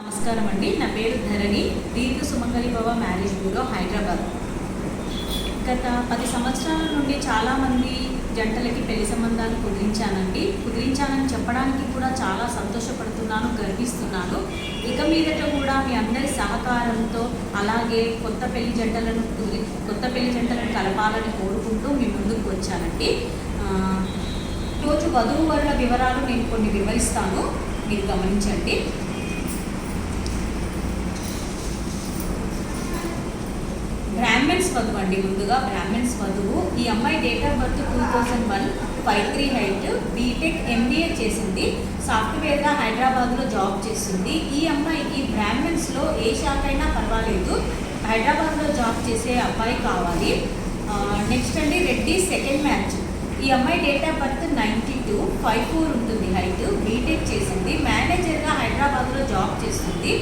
నమస్కారం అండి. నా పేరు ధరణి. దీర్ఘ సుమంగళి భవ మ్యారేజ్ బ్యూరో హైదరాబాద్. గత పది సంవత్సరాల నుండి చాలామంది జంటలకి పెళ్ళి సంబంధాలు కుదిరించానండి. కుదిరించానని చెప్పడానికి కూడా చాలా సంతోషపడుతున్నాను గర్విస్తున్నాను. ఇక మీదట కూడా మీ అందరి సహకారంతో అలాగే కొత్త పెళ్ళి జంటలను కుదిరి కొత్త పెళ్ళి జంటలను కలపాలని కోరుకుంటూ మీ ముందుకు వచ్చానండి. రోజు వధువు వరుల వివరాలు నేను కొన్ని వివరిస్తాను. మీరు గమనించండి. బ్రాహ్మణ్స్ వధువు అండి. ముందుగా బ్రాహ్మిన్స్ వధువు. ఈ అమ్మాయి date of birth two thousand one five three height BTech MBA చేసింది. సాఫ్ట్వేర్గా హైదరాబాద్లో జాబ్ చేస్తుంది. ఈ అమ్మాయికి బ్రాహ్మిన్స్లో ఏ శాఖ అయినా పర్వాలేదు. హైదరాబాద్లో జాబ్ చేసే అబ్బాయి కావాలి. నెక్స్ట్ అండి రెడ్డి సెకండ్ మ్యాచ్ ఈ అమ్మాయి date of birth ninety two five four ఉంటుంది హైట్ బీటెక్ చేసింది మేనేజర్గా హైదరాబాద్లో జాబ్ చేస్తుంది.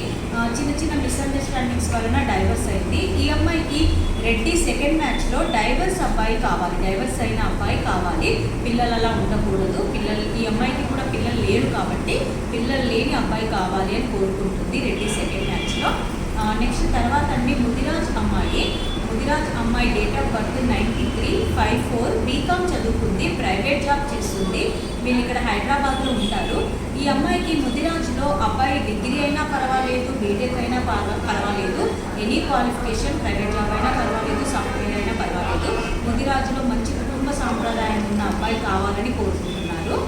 చిన్న చిన్న మిస్అండర్స్టాండింగ్స్ వలన డైవర్స్ అయింది. ఈ అమ్మాయికి రెడ్డి సెకండ్ మ్యాచ్లో డైవర్స్ అబ్బాయి కావాలి డైవర్స్ అయిన అబ్బాయి కావాలి. పిల్లలు అలా ఉండకూడదు పిల్లలు ఈ అమ్మాయికి కూడా పిల్లలు లేరు కాబట్టి పిల్లలు లేని అబ్బాయి కావాలి అని కోరుకుంటుంది రెడ్డి సెకండ్ మ్యాచ్లో నెక్స్ట్ తర్వాత అండి ముదిరాజ్ అమ్మాయి ముదిరాజ్ అమ్మాయి date of birth ninety three five four BCom చదువుకుంది ప్రైవేట్ జాబ్ చేస్తుంది. వీళ్ళు ఇక్కడ హైదరాబాద్లో ఉంటారు. ఈ అమ్మాయికి ముదిరాజ్లో అబ్బాయి డిగ్రీ అయినా పర్వాలేదు బీటెక్ అయినా పర్వాలేదు. ఎనీ క్వాలిఫికేషన్ ప్రైవేట్ జాబ్ అయినా పర్వాలేదు సాఫ్ట్వేర్ అయినా పర్వాలేదు. ముదిరాజులో మంచి కుటుంబ సాంప్రదాయం ఉన్న అబ్బాయి కావాలని కోరుకుంటున్నారు.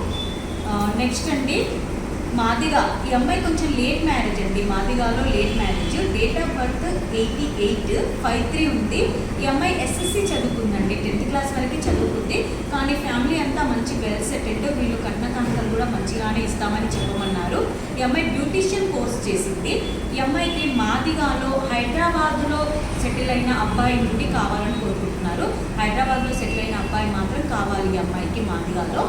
నెక్స్ట్ అండి. మాదిగా ఈ అమ్మాయి కొంచెం లేట్ మ్యారేజ్ అండి. మాదిగాలో late marriage date of birth eighty eight five three ఉంది. ఈ అమ్మాయి ఎస్ఎస్సి చదువుకుందండి. టెన్త్ క్లాస్ వరకు చదువుకుంది. కానీ ఫ్యామిలీ అంతా మంచి వెల్ సెటెడ్ వీళ్ళు కట్న కానుకలు కూడా మంచిగానే ఇస్తామని చెప్పమన్నారు. ఈ అమ్మాయి బ్యూటిషియన్ కోర్స్ చేసింది. ఈ అమ్మాయికి మాదిగాలో హైదరాబాద్లో సెటిల్ అయిన అబ్బాయి నుండి కావాలని కోరుకుంటున్నారు. హైదరాబాద్లో సెటిల్ అయిన అబ్బాయి మాత్రం కావాలి ఈ అమ్మాయికి మాదిగాలో.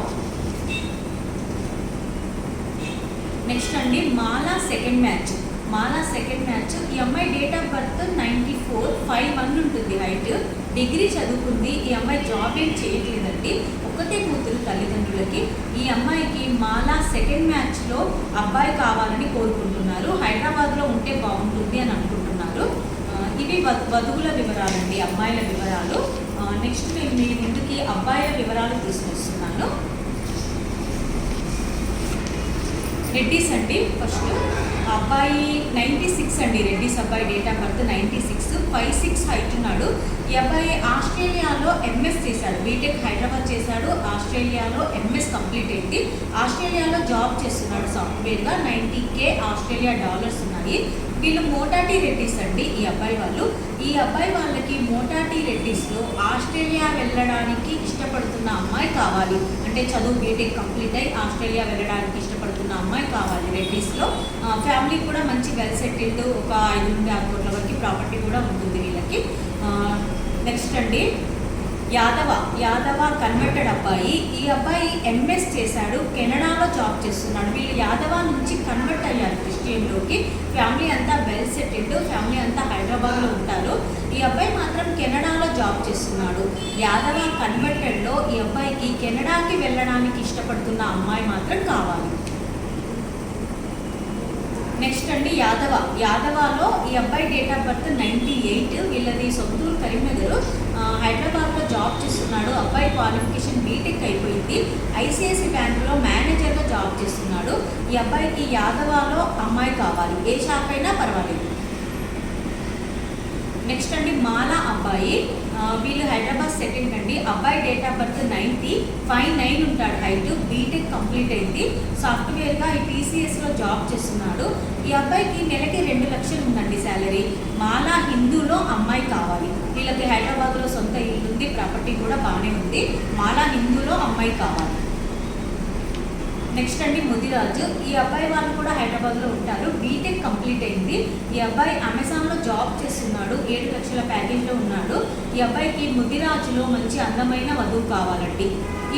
నెక్స్ట్ అండి Mala second match. Mala second match. ఈ అమ్మాయి date of birth ninety four five one ఉంటుంది హైట్. డిగ్రీ చదువుకుంది ఈ అమ్మాయి జాబ్ ఏం చేయట్లేదండి. ఒక్కతే కూతురు తల్లిదండ్రులకి. ఈ అమ్మాయికి మాలా సెకండ్ మ్యాచ్లో అబ్బాయి కావాలని కోరుకుంటున్నారు. హైదరాబాద్లో ఉంటే బాగుంటుంది అని అనుకుంటున్నారు. ఇవి వధువుల వివరాలండి అమ్మాయిల వివరాలు. నెక్స్ట్ నేను మీ ముందుకి అబ్బాయిల వివరాలు తీసుకొస్తున్నాను. రెడ్డీస్ అండి ఫస్ట్. అబ్బాయి నైంటీ సిక్స్ అండి రెడ్డీస్ అబ్బాయి date of birth ninety six five six height ఉన్నాడు. ఈ అబ్బాయి ఆస్ట్రేలియాలో ఎంఎస్ చేశాడు. బీటెక్ హైదరాబాద్ చేశాడు. ఆస్ట్రేలియాలో ఎంఎస్ కంప్లీట్ అయింది. ఆస్ట్రేలియాలో జాబ్ చేస్తున్నాడు సాఫ్ట్వేర్గా నైంటీ కే ఆస్ట్రేలియా డాలర్స్ ఉన్నాయి. వీళ్ళు మోటాటి రెడ్డిస్ అండి ఈ అబ్బాయి వాళ్ళు. ఈ అబ్బాయి వాళ్ళకి మోటాటి రెడ్డిస్లో ఆస్ట్రేలియా వెళ్ళడానికి ఇష్టపడుతున్న అమ్మాయి కావాలి. అంటే చదువు బీటెక్ కంప్లీట్ అయి ఆస్ట్రేలియా వెళ్ళడానికి అమ్మాయి కావాలి రెడ్డీస్లో ఫ్యామిలీ కూడా మంచి వెల్ సెటిల్డ్ ఒక ఐదు నుండి ఆరు కోట్ల వరకు ప్రాపర్టీ కూడా ఉంటుంది వీళ్ళకి. నెక్స్ట్ అండి యాదవ. యాదవ కన్వర్టెడ్ అబ్బాయి. ఈ అబ్బాయి ఎంఎస్ చేశాడు కెనడాలో జాబ్ చేస్తున్నాడు. వీళ్ళు యాదవ నుంచి కన్వర్ట్ అయ్యారు క్రిస్టియన్లోకి. ఫ్యామిలీ అంతా వెల్ సెటిల్డ్ ఫ్యామిలీ అంతా హైదరాబాద్లో ఉంటారు. ఈ అబ్బాయి మాత్రం కెనడాలో జాబ్ చేస్తున్నాడు. యాదవ కన్వర్టెడ్లో ఈ అబ్బాయికి కెనడాకి వెళ్ళడానికి ఇష్టపడుతున్న అమ్మాయి మాత్రం కావాలి. నెక్స్ట్ అండి యాదవ. యాదవాలో ఈ అబ్బాయి date of birth ninety eight వీళ్ళది సొంతూరు కరీంనగర్. హైదరాబాద్లో జాబ్ చేస్తున్నాడు. అబ్బాయి క్వాలిఫికేషన్ బీటెక్ అయిపోయింది. ఐసిఐసి బ్యాంకులో మేనేజర్గా జాబ్ చేస్తున్నాడు. ఈ అబ్బాయికి యాదవలో అమ్మాయి కావాలి. ఏ శాఖ అయినా పర్వాలేదు. నెక్స్ట్ అండి మాలా అబ్బాయి. వీళ్ళు హైదరాబాద్ సెకండ్ అండి. అబ్బాయి date of birth ninety. Five nine ఉంటాడు హైట్. బీటెక్ కంప్లీట్ అయింది. సాఫ్ట్వేర్గా ఈ టీసీఎస్లో జాబ్ చేస్తున్నాడు. ఈ అబ్బాయికి నెలకి రెండు లక్షలు ఉందండి శాలరీ. మాలా హిందూలో అమ్మాయి కావాలి. వీళ్ళకి హైదరాబాద్లో సొంత ఇల్లు ఉంది ప్రాపర్టీ కూడా బాగానే ఉంది. మాలా హిందూలో అమ్మాయి కావాలి. నెక్స్ట్ అండి ముదిరాజు. ఈ అబ్బాయి వాళ్ళు కూడా హైదరాబాద్లో ఉంటారు. బీటెక్ కంప్లీట్ అయింది. ఈ అబ్బాయి అమెజాన్లో జాబ్ చేస్తున్నాడు. ఏడు లక్షల ప్యాకేజ్లో ఉన్నాడు. ఈ అబ్బాయికి ముదిరాజులో మంచి అందమైన వధువు కావాలండి.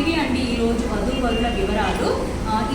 ఇవి అండి ఈరోజు వధువు వరుల వివరాలు.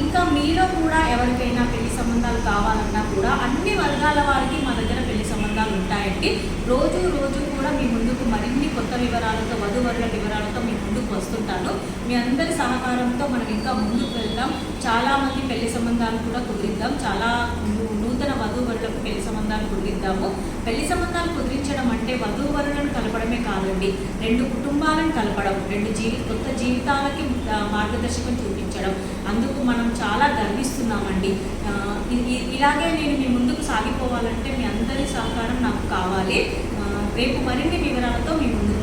ఇంకా మీలో కూడా ఎవరికైనా పెళ్ళి సంబంధాలు కావాలన్నా కూడా అన్ని వర్గాల వారికి మా దగ్గర పెళ్ళి సంబంధాలు ఉంటాయండి. రోజు రోజు కూడా మీ ముందుకు మరిన్ని కొత్త వివరాలతో వధువరుల వివరాలతో మీ ముందుకు వస్తుంటాను. మీ అందరి సహకారంతో మనం ఇంకా ముందుకు వెళ్దాం. చాలామంది పెళ్ళి సంబంధాలు కూడా కుదిరిద్దాం. చాలా నూ- నూతన వధూవరులకు పెళ్ళి సంబంధాలు కుదిరిద్దాము. పెళ్ళి సంబంధాలు కుదిరించడం అంటే వధూవరులను కలపడమే కాదండి రెండు కుటుంబాలను కలపడం రెండు జీవి కొత్త జీవితాలకి మార్గదర్శకం చూపించడం. అందుకు మనం చాలా గర్విస్తున్నామండి. ఇలాగే నేను మీ ముందుకు సాగిపోవాలంటే మీ అందరి సహకారం నాకు కావాలి. రేపు మరిన్ని వివరాలతో మీ ముందు